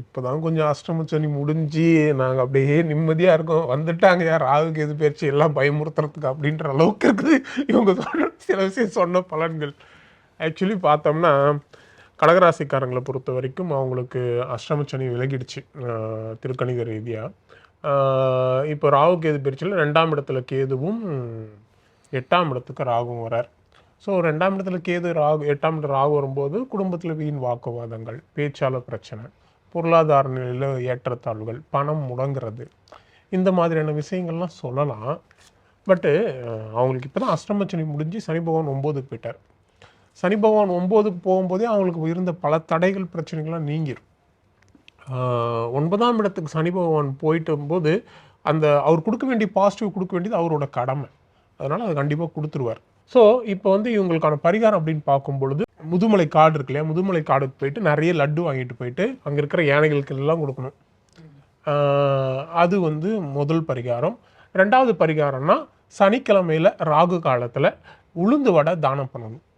இப்போதான் கொஞ்சம் அஷ்டம சனி முடிஞ்சு நாங்கள் அப்படியே நிம்மதியாக இருக்கோம். வந்துட்டாங்க யார்? ராகுக்கு எது பேச்சு? எல்லாம் பயமுறுத்துறதுக்கு அப்படின்ற அளவுக்கு இருக்குது. இவங்க சொல்ற சில விஷயம் சொன்ன பலன்கள். ஆக்சுவலி பார்த்தோம்னா கடகராசிக்காரங்களை பொறுத்த வரைக்கும் அவங்களுக்கு அஷ்டம சனி விலகிடுச்சு ஆஹ் திருக்கணித ரீதியாக இப்போ ராகு கேது பிரிச்சில் ரெண்டாம் இடத்துல கேதுவும் எட்டாம் இடத்துக்கு ராகுவும் வரார். ஸோ ரெண்டாம் இடத்துல கேது ராகு எட்டாம் இடம் ராகு வரும்போது குடும்பத்தில் வீண் வாக்குவாதங்கள் பேச்சாளர் பிரச்சனை. பொருளாதார நிலையில் ஏற்றத்தாழ்வுகள் பணம் முடங்குறது இந்த மாதிரியான விஷயங்கள்லாம் சொல்லலாம். பட்டு அவங்களுக்கு இப்போ தான் அஷ்டமச்சனி முடிஞ்சு சனி பகவான் ஒம்போதுக்கு போயிட்டார். சனி பகவான் ஒம்போதுக்கு போகும்போதே அவங்களுக்கு இருந்த பல தடைகள் பிரச்சனைகள்லாம் நீங்கிரும். ஒன்பதாம் இடத்துக்கு சனி பகவான் போயிட்டு போது அந்த அவர் கொடுக்க வேண்டிய பாசிட்டிவ் கொடுக்க வேண்டியது அவரோட கடமை. அதனால் அது கண்டிப்பாக கொடுத்துருவார். ஸோ இப்போ வந்து இவங்களுக்கான பரிகாரம் அப்படின்னு பார்க்கும் பொழுது முதுமலை காடு இருக்கு இல்லையா? முதுமலை காடுக்கு போயிட்டு நிறைய லட்டு வாங்கிட்டு போயிட்டு அங்கே இருக்கிற யானைகளுக்கு எல்லாம் கொடுக்கணும். அது வந்து முதல் பரிகாரம். ரெண்டாவது பரிகாரம்னா சனிக்கிழமையில ராகு காலத்தில் உளுந்து வடை தானம் பண்ணணும்.